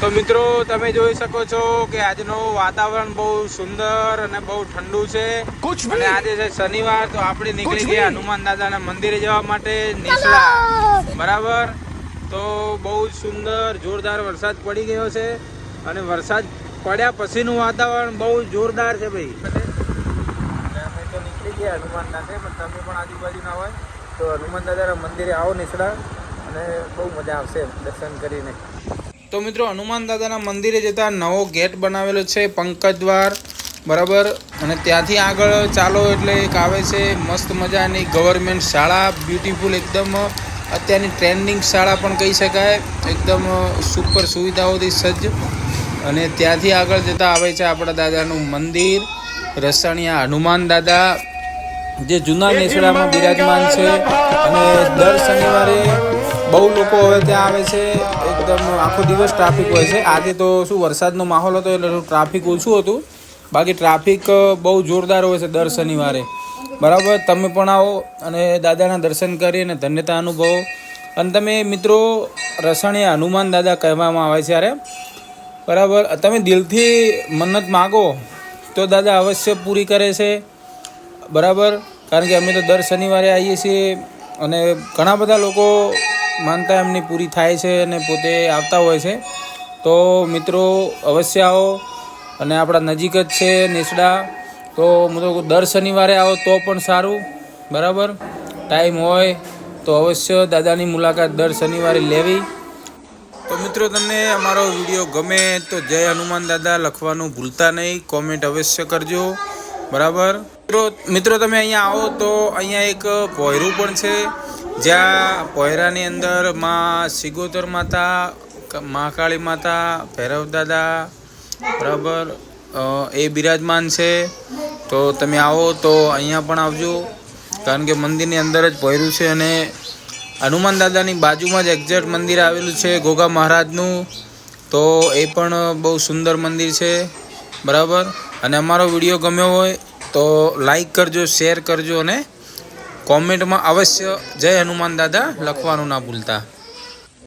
તો મિત્રો તમે જોઈ શકો છો કે આજનું વાતાવરણ બહુ સુંદર અને બહુ ઠંડુ છે. અને આજે છે શનિવાર તો આપણે નીકળી ગયા હનુમાન દાદાના મંદિરે જવા માટે નીસડા. બરાબર? તો બહુ જ સુંદર જોરદાર વરસાદ પડી ગયો છે. અને વરસાદ પડ્યા પછીનું વાતાવરણ બહુ જોરદાર છે ભાઈ. અમે તો નીકળી ગયા હનુમાન દાદા પણ તમે પણ આજુબાજુના હોય તો હનુમાન દાદાના મંદિરે આવો નીસડા. અને બહુ મજા આવશે દર્શન કરીને. તો મિત્રો હનુમાન દાદાના મંદિરે જતા નવો ગેટ બનાવેલો છે પંકજ દ્વાર બરાબર? અને ત્યાંથી આગળ ચાલો એટલે એક આવે છે મસ્ત મજાની ગવર્મેન્ટ શાળા બ્યુટીફુલ એકદમ. અત્યારની ટ્રેન્ડિંગ શાળા પણ કહી શકાય. એકદમ સુપર સુવિધાઓથી સજ્જ. અને ત્યાંથી આગળ જતા આવે છે આપણા દાદાનું મંદિર રસાણિયા હનુમાન દાદા જે જૂના નેસડામાં બિરાજમાન છે. અને દર શનિવારે બહુ લોકો હવે ત્યાં આવે છે, એકદમ આખો દિવસ ટ્રાફિક હોય છે. આજે તો શું વરસાદનો માહોલ હતો એટલે ટ્રાફિક ઓછું હતું. બાકી ટ્રાફિક બહુ જોરદાર હોય છે દર શનિવારે. બરાબર? તમે પણ આવો અને દાદાના દર્શન કરી અને ધન્યતા અનુભવો. અને તમે મિત્રો રસાણીયા હનુમાન દાદા કહેવામાં આવે છે અરે બરાબર? તમે દિલથી મન્નત માગો, તો દાદા અવશ્ય પૂરી કરે છે. બરાબર? કારણ કે અમે તો દર શનિવારે આવીએ છીએ અને ઘણા બધા લોકો માનતા એમની પૂરી થાય છે અને પોતે આવતા હોય છે. તો મિત્રો, અવશ્ય આવો અને આપણા નજીક જ છે નેસડા. તો હું તો દર શનિવારે આવો તો પણ સારું. બરાબર? ટાઈમ હોય તો અવશ્ય દાદાની મુલાકાત દર શનિવારે લેવી. તો મિત્રો, તમને અમારો વીડિયો ગમે તો જય હનુમાન દાદા લખવાનું ભૂલતા નહીં. કોમેન્ટ અવશ્ય કરજો. બરાબર? મિત્રો મિત્રો, તમે અહીંયા આવો તો અહીંયા એક પોયરું પણ છે. જ્યાં પોયરાની અંદરમાં સિગોતર માતા મહાકાળી માતા, ભૈરવ દાદા, બરાબર એ બિરાજમાન છે. તો તમે આવો તો અહીંયા પણ આવજો. કારણ કે મંદિરની અંદર જ પોયરું છે અને હનુમાન દાદાની બાજુમાં જ એક્ઝેક્ટ મંદિર આવેલું છે ગોગા મહારાજનું. તો એ પણ બહુ સુંદર મંદિર છે. બરાબર? અને અમારો વીડિયો ગમ્યો હોય તો લાઈક કરજો શેર કરજો અને કોમેન્ટમાં અવશ્ય જય હનુમાન દાદા લખવાનું ના ભૂલતા.